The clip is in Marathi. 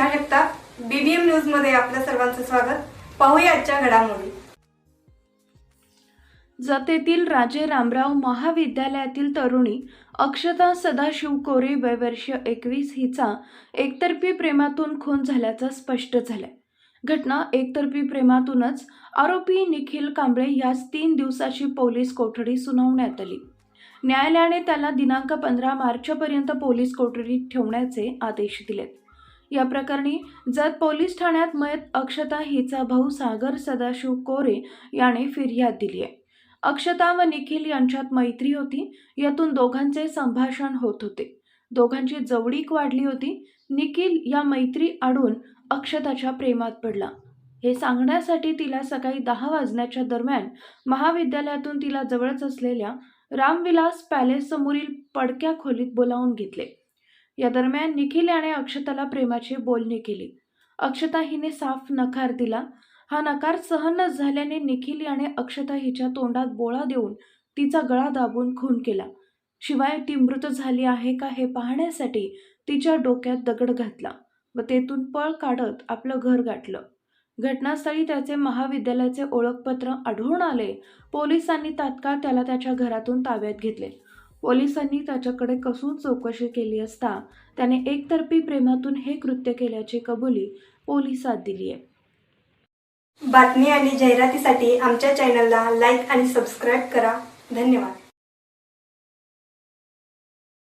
बीबीएम न्यूजमध्ये आपल्या सर्वांचं स्वागत. पाहूया आजच्या घडामोडी. जतेतील राजे रामराव महाविद्यालयातील तरुणी अक्षता सदाशिव कोरे वयवर्ष एकवीस हिचा एकतर्फी प्रेमातून खून झाल्याचं स्पष्ट झालंय. घटना एकतर्फी प्रेमातूनच आरोपी निखिल कांबळे यास तीन दिवसाची पोलीस कोठडी सुनावण्यात आली. न्यायालयाने त्याला दिनांक पंधरा मार्चपर्यंत पोलीस कोठडीत ठेवण्याचे आदेश दिलेत. या प्रकरणी जत पोलीस ठाण्यात मयत अक्षता हिचा भाऊ सागर सदाशिव कोरे याने फिर्याद दिली आहे. अक्षता व निखिल यांच्यात मैत्री होती. यातून दोघांचे संभाषण होत होते. दोघांची जवळीक वाढली होती. निखिल या मैत्री आडून अक्षताच्या प्रेमात पडला. हे सांगण्यासाठी तिला सकाळी दहा वाजण्याच्या दरम्यान महाविद्यालयातून तिला जवळच असलेल्या रामविलास पॅलेस समोरील पडक्या खोलीत बोलावून घेतले. या दरम्यान निखिल याने अक्षताला प्रेमाची बोलणी केली. अक्षता हिने साफ नकार दिला. हा नकार सहन न झाल्याने निखिल याने अक्षता हिच्या तोंडात बोळा देऊन तिचा गळा दाबून खून केला. शिवाय ती मृत झाली आहे का हे पाहण्यासाठी तिच्या डोक्यात दगड घातला व तेथून पळ काढत आपलं घर गाठलं. घटनास्थळी त्याचे महाविद्यालयाचे ओळखपत्र आढळून आले. पोलिसांनी तात्काळ त्याला त्याच्या घरातून ताब्यात घेतले. पोलिसांनी त्याच्याकडे कसून चौकशी केली असता त्याने एकतर्फी प्रेमातून हे कृत्य केल्याची कबुली पोलिसात दिली आहे. बातमी आणि जाहिरातीसाठी आमच्या चॅनलला लाईक आणि सबस्क्राईब करा. धन्यवाद.